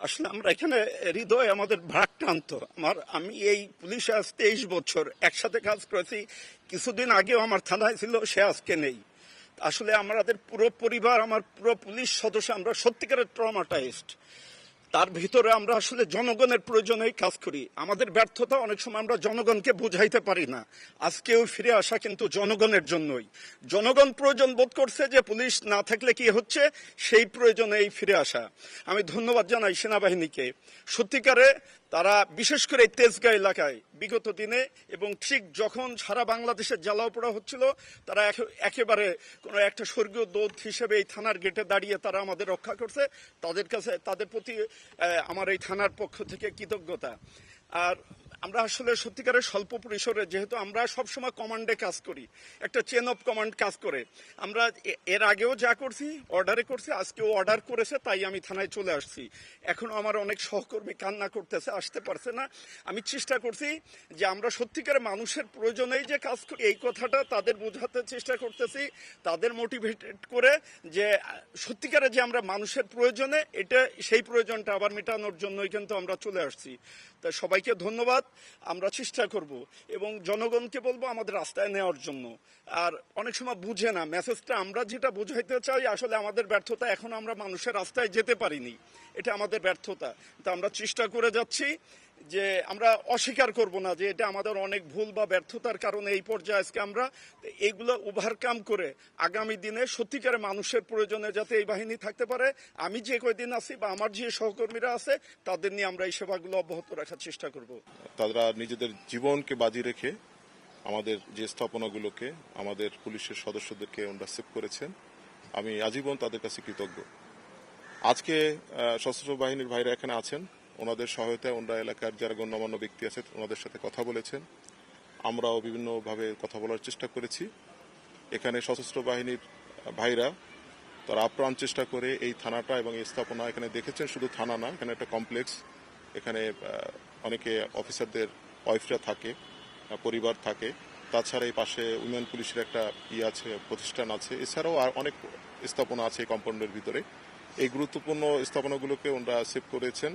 আসলে আমরা এখানে, হৃদয় আমাদের ভারাক্রান্ত আমার, আমি এই পুলিশে আজ তেইশ বছর একসাথে কাজ করেছি। কিছুদিন আগেও আমার থানায় ছিল, সে আজকে নেই। আসলে আমাদের পুরো পরিবার, আমার পুরো পুলিশ সদস্য, আমরা সত্যিকারের ট্রমাটাইজড। তার ভিতরে আমরা আসলে জনগণের প্রয়োজনেই কাজ করি। আমাদের ব্যর্থতা অনেক সময় আমরা জনগণকে বুঝাইতে পারি না। আজকেও ফিরে আসা কিন্তু জনগণের জন্যই। জনগণ প্রয়োজন বোধ করছে যে পুলিশ না থাকলে কি হচ্ছে, সেই প্রয়োজনে এই ফিরে আসা। আমি ধন্যবাদ জানাই সেনাবাহিনীকে। সত্যিকারে তারা বিশেষ করে তেজগাঁ এলাকায় বিগত দিনে এবং ঠিক যখন সারা বাংলাদেশে জ্বালাও পোড়া হচ্ছিল, তারা একে- একেবারে কোনো একটা স্বর্গীয় দোধ হিসেবে এই থানার গেটে দাঁড়িয়ে তারা আমাদের রক্ষা করছে। তাদের কাছে তাদের প্রতি আমার এই থানার পক্ষ থেকে কৃতজ্ঞতা। আর আমরা আসলে সত্যিকারের স্বল্প পরিসরে, যেহেতু আমরা সবসময় কমান্ডে কাজ করি, একটা চেন অফ কমান্ড কাজ করে, আমরা এর আগেও যা করছি অর্ডারে করছি, আজকেও অর্ডার করেছে, তাই আমি থানায় চলে আসছি। এখনও আমার অনেক সহকর্মী কান্না করতেছে, আসতে পারছে না। আমি চেষ্টা করছি যে আমরা সত্যিকারের মানুষের প্রয়োজনেই যে কাজ করি, এই কথাটা তাদের বোঝাতে চেষ্টা করতেছি, তাদের মোটিভেটেড করে যে, সত্যিকারে যে আমরা মানুষের প্রয়োজনে, এটা, সেই প্রয়োজনটা আবার মেটানোর জন্যই কিন্তু আমরা চলে আসছি। তা সবাইকে ধন্যবাদ। আমরা চেষ্টা করব এবং জনগণকে বলব আমাদের রাস্তায় নেওয়ার জন্য। আর অনেক সময় বুঝে না মেসেজটা আমরা যেটা বোঝাইতে চাই আসলে আমাদের ব্যর্থতা এখন আমরা মানুষের রাস্তায় যেতে পারিনি। এটা আমাদের ব্যর্থতা। তা আমরা চেষ্টা করে যাচ্ছি। যে আমরা অস্বীকার করব না যে এটা আমাদের অনেক ভুল বা ব্যর্থতার কারণে এই পর্যায়ে আজকে আমরা এগুলো ওভারকাম করে আগামী দিনে সত্যিকারে মানুষের প্রয়োজনে যাতে এই বাহিনী থাকতে পারে, আমি যে কয়দিন আছি বা আমার যে সহকর্মীরা আছে, তাদের নিয়ে আমরা এই সেবাগুলো অব্যাহত রাখার চেষ্টা করব। তারা নিজেদের জীবনকে বাজি রেখে আমাদের যে স্থাপনাগুলোকে আমাদের পুলিশের সদস্যদেরকে ওনারা সেভ করেছেন, আমি আজীবন তাদের কাছে কৃতজ্ঞ। আজকে সশস্ত্র বাহিনীর ভাইরা এখানে আছেন। ওনাদের সহায়তায় ওনারা এলাকার যারা গণ্যমান্য ব্যক্তি আছে, ওনাদের সাথে কথা বলেছেন। আমরাও বিভিন্নভাবে কথা বলার চেষ্টা করেছি। এখানে সশস্ত্র বাহিনীর ভাইরা, তারা আপ্রাণ চেষ্টা করে এই থানাটা এবং এই স্থাপনা এখানে দেখেছেন, শুধু থানা না, এখানে একটা কমপ্লেক্স। এখানে অনেকে অফিসারদের ওয়াইফরা থাকে পরিবার থাকে। তাছাড়া এই পাশে উইমেন পুলিশের একটা ইয়ে আছে, প্রতিষ্ঠান আছে। এছাড়াও আর অনেক স্থাপনা আছে এই কম্পাউন্ডের ভিতরে। এই গুরুত্বপূর্ণ স্থাপনাগুলোকে ওনারা সেভ করেছেন।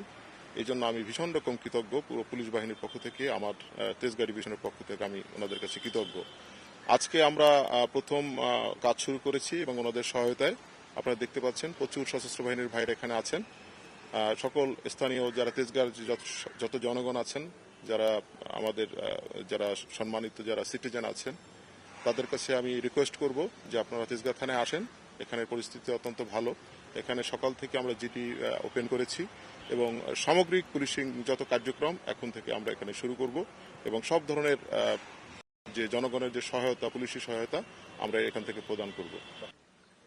এই জন্য আমি ভীষণ রকম কৃতজ্ঞ পুরো পুলিশ বাহিনীর পক্ষ থেকে, আমার তেজগাঁ ডিভিশনের পক্ষ থেকে আমি ওনাদের কাছে কৃতজ্ঞ। আজকে আমরা প্রথম কাজ শুরু করেছি এবং ওনাদের সহায়তায় আপনারা দেখতে পাচ্ছেন প্রচুর সশস্ত্র বাহিনীর ভাইরা এখানে আছেন। সকল স্থানীয় যারা তেজগাঁর যত জনগণ আছেন, যারা আমাদের যারা সম্মানিত, যারা সিটিজেন আছেন, তাদের কাছে আমি রিকোয়েস্ট করব যে আপনারা তেজগাঁ থানায় আসেন। এখানে পরিস্থিতি অত্যন্ত ভালো। এখানে সকাল থেকে আমরা জিটি ওপেন করেছি এবং সামগ্রিক পুলিশিং যত কার্যক্রম এখন থেকে আমরা এখানে শুরু করব এবং সব ধরনের যে জনগণের যে সহায়তা, পুলিশি সহায়তা, আমরা এখান থেকে প্রদান করব।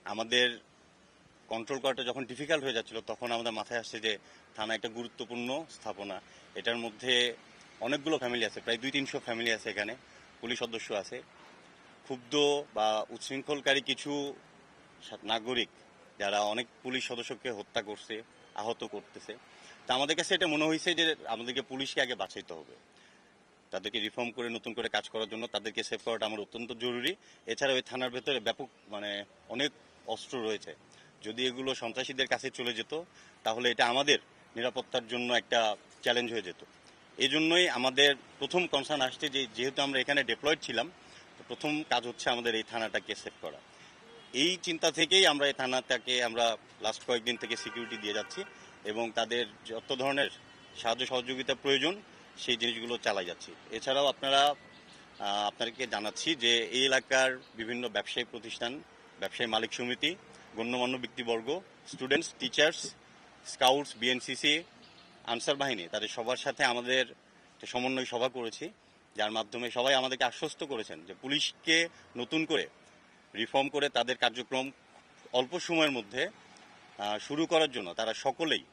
আমাদের কন্ট্রোল করাটা যখন ডিফিকাল্ট হয়ে যাচ্ছিল, তখন আমাদের মাথায় আসছে যে থানা একটা গুরুত্বপূর্ণ স্থাপনা। এটার মধ্যে অনেকগুলো ফ্যামিলি আছে, প্রায় দুই তিনশো ফ্যামিলি আছে এখানে, পুলিশ সদস্য আছে। ক্ষুব্ধ বা উচ্ছৃঙ্খলকারী কিছু নাগরিক যারা অনেক পুলিশ সদস্যকে হত্যা করছে, আহত করতেছে। তা আমাদের কাছে এটা মনে হয়েছে যে আমাদেরকে পুলিশকে আগে বাঁচাইতে হবে। তাদেরকে রিফর্ম করে, নতুন করে কাজ করার জন্য তাদেরকে সেভ করাটা আমার অত্যন্ত জরুরি। এছাড়া ওই থানার ভেতরে ব্যাপক মানে অনেক অস্ত্র রয়েছে। যদি এগুলো সন্ত্রাসীদের কাছে চলে যেত, তাহলে এটা আমাদের নিরাপত্তার জন্য একটা চ্যালেঞ্জ হয়ে যেত। এই জন্যই আমাদের প্রথম কনসার্ন আসছে যে, যেহেতু আমরা এখানে ডেপ্লয়েড ছিলাম প্রথম কাজ হচ্ছে আমাদের এই থানাটাকে সেভ করা। এই চিন্তা থেকেই আমরা এই থানাটাকে আমরা লাস্ট কয়েকদিন থেকে সিকিউরিটি দিয়ে যাচ্ছি এবং তাদের যত ধরনের সাহায্য সহযোগিতা প্রয়োজন, সেই জিনিসগুলো চালাই যাচ্ছি। এছাড়াও আপনারা আপনাদেরকে জানাচ্ছি যে এই এলাকার বিভিন্ন ব্যবসায়ী প্রতিষ্ঠান, ব্যবসায়ী মালিক সমিতি, গণ্যমান্য ব্যক্তিবর্গ students teachers scouts BNCC Ansar বাহিনী, তাদের সবার সাথে আমাদের সমন্বয় সভা করেছি, যার মাধ্যমে সবাই আমাদেরকে আশ্বস্ত করেছেন যে পুলিশকে নতুন করে রিফর্ম করে তাদের কার্যক্রম অল্প সময়ের মধ্যে শুরু করার জন্য তারা সকলেই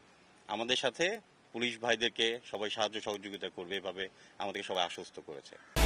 আমাদের সাথে পুলিশ ভাইদেরকে সবাই সাহায্য সহযোগিতা করবে, এভাবে আমাদেরকে সবাই আশ্বস্ত করেছে।